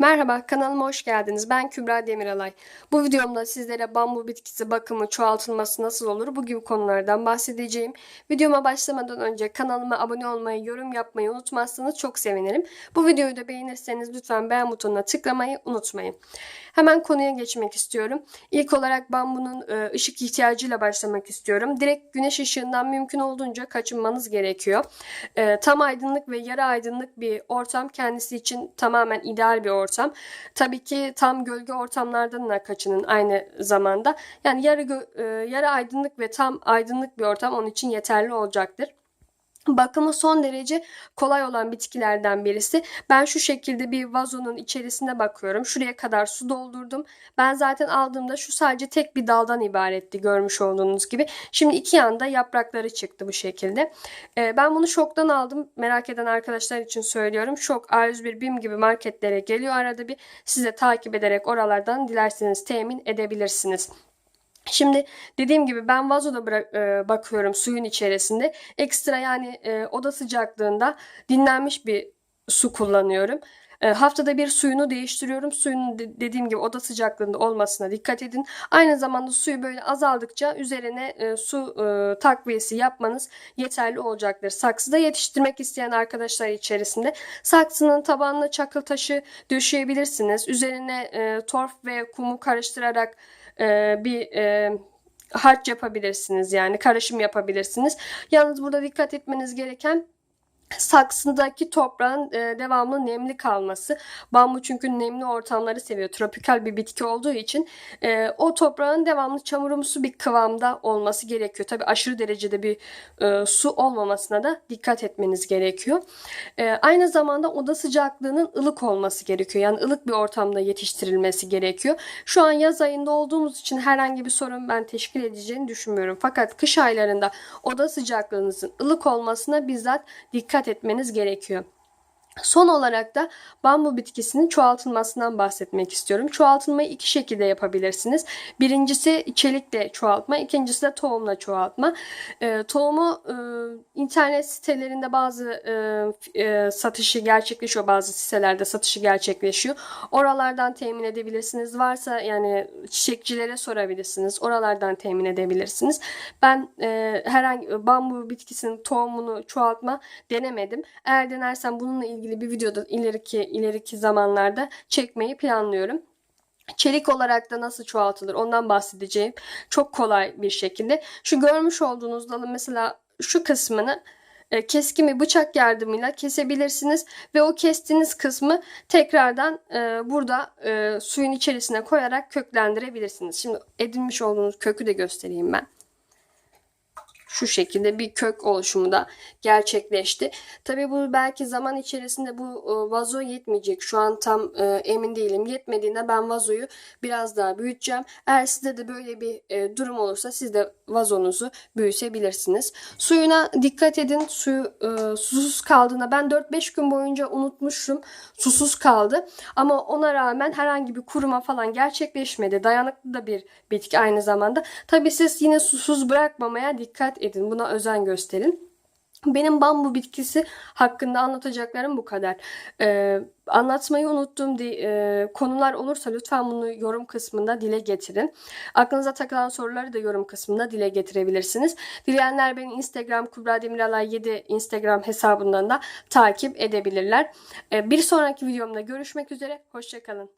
Merhaba, kanalıma hoş geldiniz. Ben Kübra Demiralay. Bu videomda sizlere bambu bitkisi bakımı, çoğaltılması nasıl olur bu gibi konulardan bahsedeceğim. Videoma başlamadan önce kanalıma abone olmayı, yorum yapmayı unutmazsanız çok sevinirim. Bu videoyu da beğenirseniz lütfen beğen butonuna tıklamayı unutmayın. Hemen konuya geçmek istiyorum. İlk olarak bambunun e, ışık ihtiyacıyla başlamak istiyorum. Direkt güneş ışığından mümkün olduğunca kaçınmanız gerekiyor. E, Tam aydınlık ve yarı aydınlık bir ortam kendisi için tamamen ideal bir ortam. Tabii ki tam gölge ortamlardan da kaçının aynı zamanda. Yani yarı, e, yarı aydınlık ve tam aydınlık bir ortam onun için yeterli olacaktır. Bakımı son derece kolay olan bitkilerden birisi. Ben şu şekilde bir vazonun içerisine bakıyorum. Şuraya kadar su doldurdum. Ben zaten aldığımda şu sadece tek bir daldan ibaretti görmüş olduğunuz gibi. Şimdi iki yanda yaprakları çıktı bu şekilde. Ee, ben bunu şoktan aldım. Merak eden arkadaşlar için söylüyorum. Şok A101 BİM gibi marketlere geliyor arada bir. Size takip ederek oralardan dilerseniz temin edebilirsiniz. Şimdi dediğim gibi ben vazoda bırak, e, bakıyorum suyun içerisinde. Ekstra yani e, oda sıcaklığında dinlenmiş bir su kullanıyorum. E, haftada bir suyunu değiştiriyorum. Suyun de- dediğim gibi oda sıcaklığında olmasına dikkat edin. Aynı zamanda suyu böyle azaldıkça üzerine e, su e, takviyesi yapmanız yeterli olacaktır. Saksıda yetiştirmek isteyen arkadaşlar içerisinde saksının tabanına çakıl taşı döşeyebilirsiniz. Üzerine e, torf ve kumu karıştırarak bir e, harç yapabilirsiniz yani karışım yapabilirsiniz. Yalnız burada dikkat etmeniz gereken saksıdaki toprağın e, devamlı nemli kalması. Bambu çünkü nemli ortamları seviyor. Tropikal bir bitki olduğu için e, o toprağın devamlı çamurumsu bir kıvamda olması gerekiyor. Tabi aşırı derecede bir e, su olmamasına da dikkat etmeniz gerekiyor. E, aynı zamanda oda sıcaklığının ılık olması gerekiyor. Yani ılık bir ortamda yetiştirilmesi gerekiyor. Şu an yaz ayında olduğumuz için herhangi bir sorun ben teşkil edeceğini düşünmüyorum. Fakat kış aylarında oda sıcaklığınızın ılık olmasına bizzat dikkat etmeniz gerekiyor. Son olarak da bambu bitkisinin çoğaltılmasından bahsetmek istiyorum. Çoğaltılmayı iki şekilde yapabilirsiniz. Birincisi çelikle çoğaltma, ikincisi de tohumla çoğaltma. Ee, tohumu e, internet sitelerinde bazı e, e, satışı gerçekleşiyor, bazı sitelerde satışı gerçekleşiyor. Oralardan temin edebilirsiniz. Varsa yani çiçekçilere sorabilirsiniz. Oralardan temin edebilirsiniz. Ben e, herhangi bambu bitkisinin tohumunu çoğaltma denemedim. Eğer denersem bununla ilgili bir videoda ileriki ileriki zamanlarda çekmeyi planlıyorum. Çelik olarak da nasıl çoğaltılır ondan bahsedeceğim. Çok kolay bir şekilde. Şu görmüş olduğunuz dalın mesela şu kısmını e, keskin bir bıçak yardımıyla kesebilirsiniz ve o kestiğiniz kısmı tekrardan e, burada e, suyun içerisine koyarak köklendirebilirsiniz. Şimdi edinmiş olduğunuz kökü de göstereyim ben şu şekilde bir kök oluşumu da gerçekleşti. Tabi bu belki zaman içerisinde bu e, vazo yetmeyecek. Şu an tam e, emin değilim. Yetmediğinde ben vazoyu biraz daha büyüteceğim. Eğer sizde de böyle bir e, durum olursa siz de vazonuzu büyütebilirsiniz. Suyuna dikkat edin. Suyu susuz kaldığında ben 4-5 gün boyunca unutmuşum. Susuz kaldı. Ama ona rağmen herhangi bir kuruma falan gerçekleşmedi. Dayanıklı da bir bitki aynı zamanda. Tabi siz yine susuz bırakmamaya dikkat edin. Buna özen gösterin. Benim bambu bitkisi hakkında anlatacaklarım bu kadar. Ee, anlatmayı unuttuğum e, konular olursa lütfen bunu yorum kısmında dile getirin. Aklınıza takılan soruları da yorum kısmında dile getirebilirsiniz. Dileyenler beni Instagram Kubra Demiralay 7 Instagram hesabından da takip edebilirler. Ee, bir sonraki videomda görüşmek üzere. Hoşçakalın.